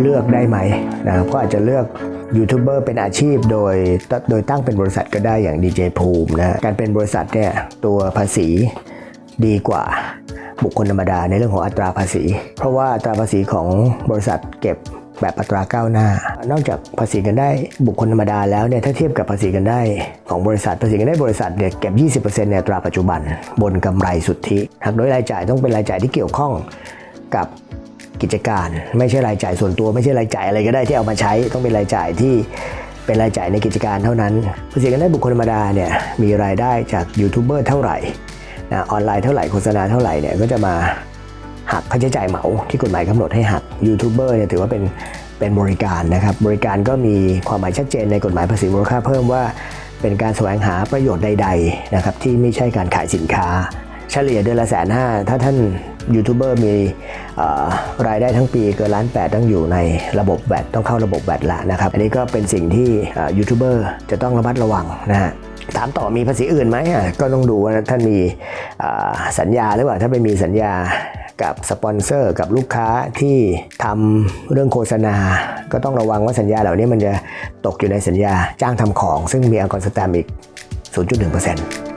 เลือกได้ไหมนะครับก็อาจจะเลือกยูทูบเบอร์เป็นอาชีพโดยโดยตั้งเป็นบริษัทก็ได้อย่างดีเจภูมินะการเป็นบริษัทเนี่ยตัวภาษีดีกว่าบุคคลธรรมดาในเรื่องของอัตราภาษี เพราะว่าอัตราภาษีของบริษัทเก็บแบบอัตราก้าวหน้า นอกจากภาษีกันได้บุคคลธรรมดาแล้วเนี่ยถ้าเทียบกับภาษีกันได้ของบริษัทภาษีกันได้บริษัทเนี่ยเก็บ 20%ในอัตราปัจจุบัน บนกำไรสุทธิหากโดยรายจ่ายต้องเป็นรายจ่ายที่เกี่ยวข้องกับ กิจการ ไม่ใช่รายจ่ายส่วนตัวไม่ใช่รายจ่ายอะไรก็ได้ที่เอามาใช้ต้องเป็นรายจ่ายที่เป็นรายจ่ายในกิจการเท่านั้นภาษีกันได้บุคคลธรรมดาเนี่ยมีรายได้จากยูทูบเบอร์เท่าไหร่นะออนไลน์เท่าไหร่โฆษณาเท่าไหร่เนี่ยก็จะมาหักค่าใช้จ่ายเหมาที่กฎหมายกำหนดให้หักยูทูบเบอร์เนี่ยถือว่าเป็นเป็นบริการนะครับบริการก็มีความหมายชัดเจนในกฎหมายภาษีมูลค่าเพิ่มว่าเป็นการแสวงหาประโยชน์ใดๆนะครับที่ไม่ใช่การขายสินค้า เฉลี่ยเดือนละแสนห้าถ้าท่าน ยูทูบเบอร์มีรายได้ทั้งปีเกินล้านแปดต้องอยู่ในระบบแบตต้องเข้าระบบแบตละนะครับ อันนี้ก็เป็นสิ่งที่ยูทูบเบอร์จะต้องระมัดระวังนะฮะถามต่อมีภาษีอื่นไหมก็ต้องดูว่าท่านมีสัญญาหรือเปล่าถ้าไม่มีสัญญากับสปอนเซอร์กับลูกค้าที่ทำเรื่องโฆษณา ก็ต้องระวังว่าสัญญาเหล่านี้มันจะตกอยู่ในสัญญาจ้างทำของ ซึ่งมีอัลกอรสแตมอีก 0.1%